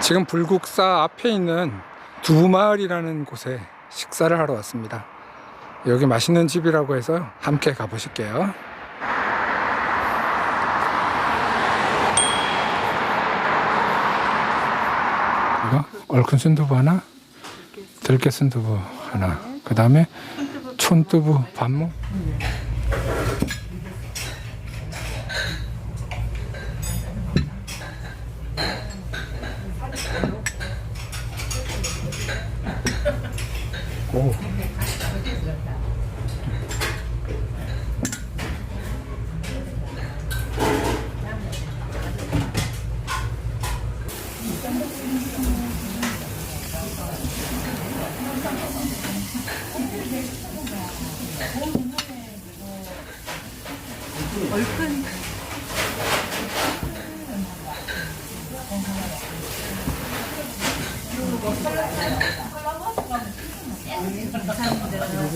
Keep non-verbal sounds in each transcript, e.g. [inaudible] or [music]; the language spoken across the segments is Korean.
지금 불국사 앞에 있는 두마을이라는 곳에 식사를 하러 왔습니다. 여기 맛있는 집이라고 해서 함께 가보실게요. 이거 얼큰 순두부 하나, 들깨 순두부 하나, 그 다음에 촌두부 반모. 오.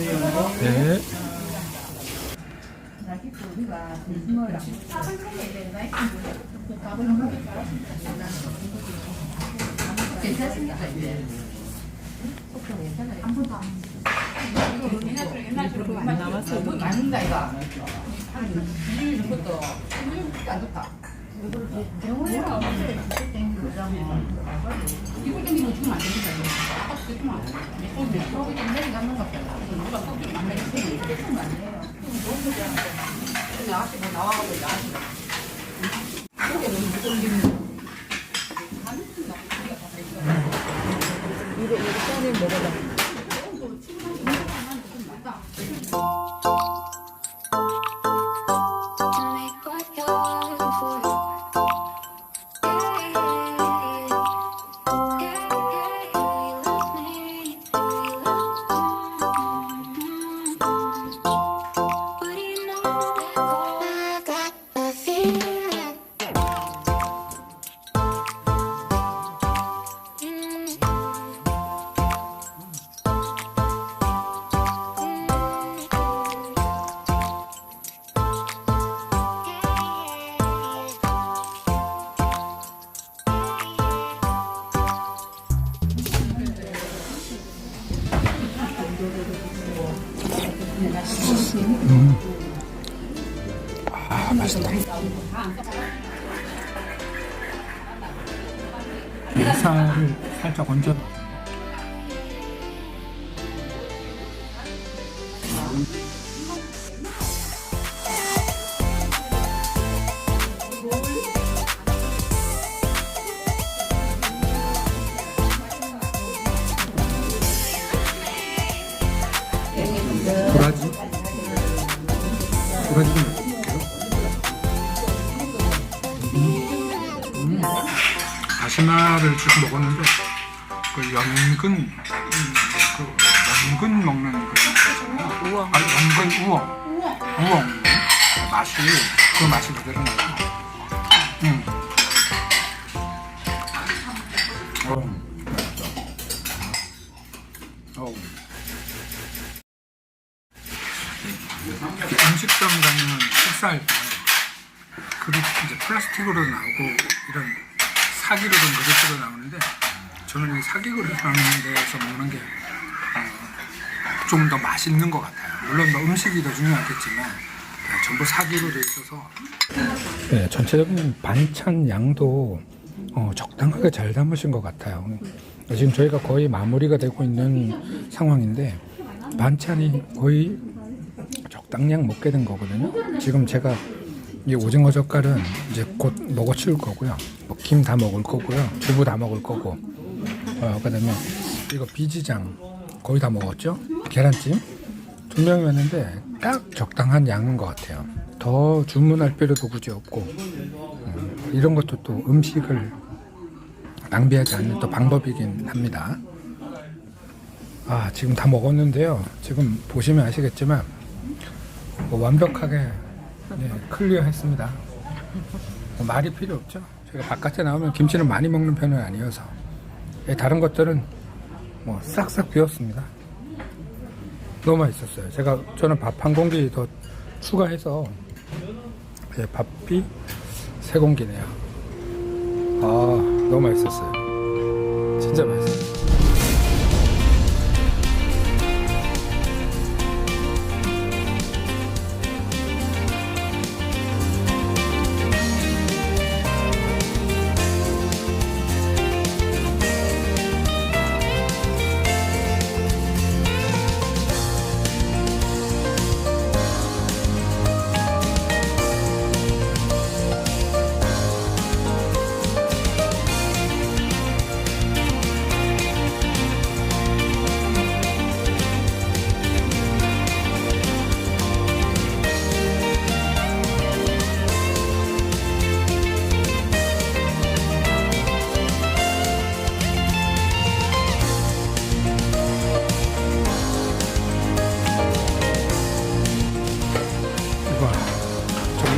네. Tell 아, 맛있다. 쌀을 살짝 얹어. 넣을게요. 음. 다시마를 지금 먹었는데 그 연근 음, 그 연근 먹는 그 우엉 아니 연근 우엉 우엉 맛이 그 맛이 그대로 나요. 음. 어, 어. 음식점 가면 식사할 때 그릇 이제 플라스틱으로 나오고 이런 사기 그릇은 그릇으로 나오는데 저는 이 사기 그릇 하는 데서 먹는 게 좀더 맛있는 것 같아요. 물론 뭐 음식이 더 중요하겠지만 네, 전부 사기로 돼 있어서 네, 전체적인 반찬 양도 어, 적당하게 잘 담으신 것 같아요. 지금 저희가 거의 마무리가 되고 있는 상황인데 반찬이 거의 적당량 먹게 된 거거든요. 지금 제가 이 오징어 젓갈은 이제 곧 먹어 치울 거고요. 뭐 김 다 먹을 거고요. 두부 다 먹을 거고. 어, 그다음에 이거 비지장 거의 다 먹었죠. 계란찜 두 명이었는데 딱 적당한 양인 것 같아요. 더 주문할 필요도 굳이 없고 음, 이런 것도 또 음식을 낭비하지 않는 또 방법이긴 합니다. 아 지금 다 먹었는데요. 지금 보시면 아시겠지만 뭐 완벽하게 네, 클리어했습니다. 뭐 말이 필요 없죠. 제가 바깥에 나오면 김치를 많이 먹는 편은 아니어서 예, 다른 것들은 뭐 싹싹 비웠습니다. 너무 맛있었어요. 제가 저는 밥 한 공기 더 추가해서 예, 밥이 세 공기네요. 아 너무 맛있었어요. 진짜 맛있어. 이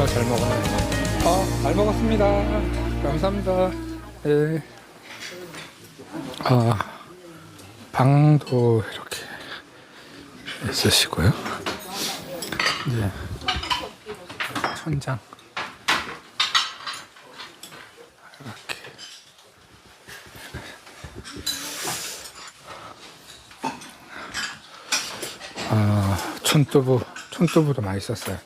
정말 잘 먹었네. 아, 잘 먹었습니다. 감사합니다. 예. 아, 방도 이렇게 있으시고요. 이제 천장 아, 촌두부, 촌두부도 맛있었어요.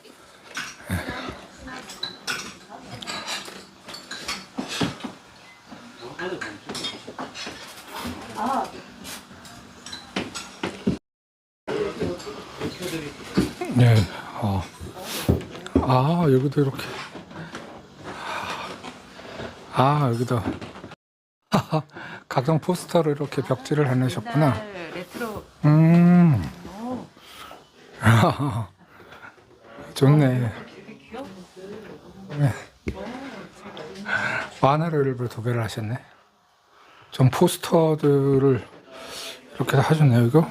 네, 어. 아, 여기도 이렇게. 아, 여기도. 각종 포스터를 이렇게 벽지를 레트로 음. [laughs] 좋네. 귀엽고 네. 만화를 일부러 도배를 하셨네. 전 포스터들을 이렇게 다 하셨네요, 이거.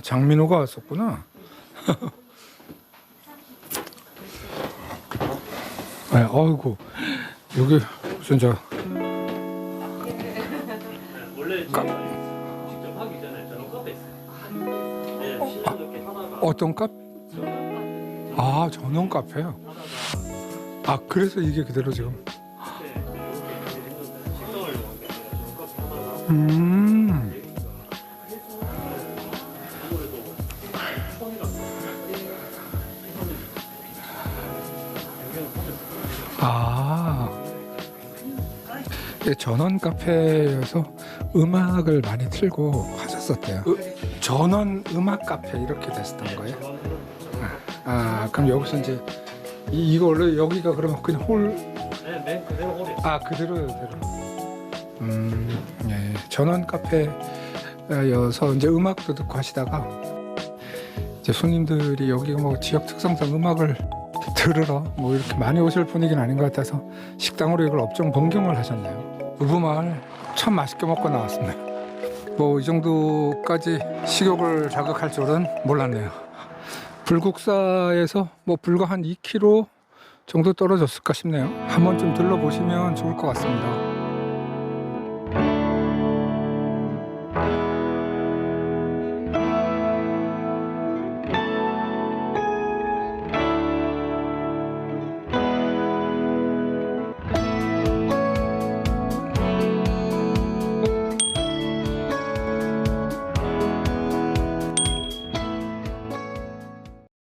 아, 장민호가 왔었구나. [laughs] 네, 어이구. 여기 무슨 저 원래 직접 하기 전에 저는 카페 있어요. 네, 하다가 어떤 카페? 아, 전용 카페요. 아, 그래서 이게 그대로 지금. 저는 카페 하다가 음. 전원 카페여서 음악을 많이 틀고 하셨었대요. 으- 전원 음악 카페 이렇게 됐었던 거예요? 아, 그럼 여기서 이제 이, 이거 원래 여기가 그러면 그냥 홀, 네, 네, 그대로 오래. 아 그대로요 그대로 음 예. 전원 카페여서 이제 음악도 듣고 하시다가 이제 손님들이 여기가 뭐 지역 특성상 음악을 들으러 뭐 이렇게 많이 오실 분위기는 아닌 것 같아서 식당으로 이걸 업종 변경을 하셨네요 우부마을 참 맛있게 먹고 나왔습니다 뭐 이 정도까지 식욕을 자극할 줄은 몰랐네요 불국사에서 뭐 불과 한 2km 정도 떨어졌을까 싶네요. 한번 좀 들러보시면 좋을 것 같습니다.